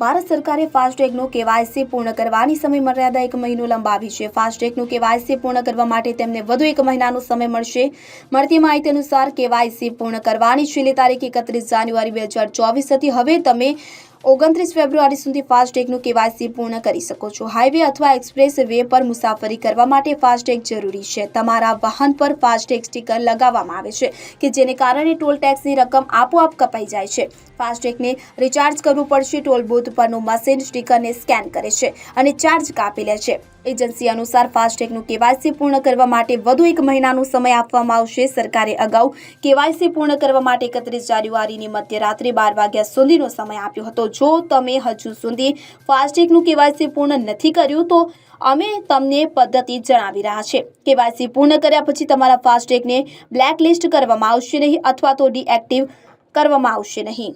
ભારત સરકારે ફાસ્ટેગનું કેવાયસી પૂર્ણ કરવાની સમય મર્યાદા એક મહિનો લંબાવી છે. ફાસ્ટેગનું કેવાયસી પૂર્ણ કરવા માટે તેમને વધુ એક મહિનાનો સમય મળશે. મળતી માહિતી અનુસાર કેવાયસી પૂર્ણ કરવાની છેલ્લી તારીખ એકત્રીસ જાન્યુઆરી બે હજાર ચોવીસ હતી. હવે તમે ઓગણત્રીસ ફેબ્રુઆરી સુધી ફાસ્ટેગનું કેવાયસી પૂર્ણ કરી શકો છો. હાઈવે અથવા એક્સપ્રેસ વે પર મુસાફરી કરવા માટે ફાસ્ટેગ જરૂરી છે. તમારા વાહન પર ફાસ્ટેગ સ્ટીકર લગાવવામાં આવે છે કે જેને કારણે ટોલ ટેક્સની રકમ આપોઆપ કપાઈ જાય છે. ફાસ્ટેગને રિચાર્જ કરવું પડશે. ટોલ બૂથ પરનું મશીન સ્ટીકરને સ્કેન કરે છે અને ચાર્જ કાપી લે છે. એજન્સી અનુસાર ફાસ્ટેગનું કેવાયસી પૂર્ણ કરવા માટે વધુ એક મહિનાનો સમય આપવામાં આવશે. સરકારે અગાઉ કેવાયસી પૂર્ણ કરવા માટે એકત્રીસ જાન્યુઆરીની મધ્યરાત્રે બાર વાગ્યા સુધીનો સમય આપ્યો હતો. જો તમે હજુ સુધી ફાસ્ટેગનું કેવાયસી પૂર્ણ નથી કર્યું, તો અમે તમને પદ્ધતિ જણાવી રહ્યા છે કેવાયસી પૂર્ણ કર્યા પછી તમારા ફાસ્ટેગને બ્લેકલિસ્ટ કરવામાં આવશે નહીં અથવા તો ડીએક્ટિવ કરવામાં આવશે નહીં.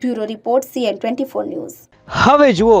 Bureau report, CN twenty news. હવે જુઓ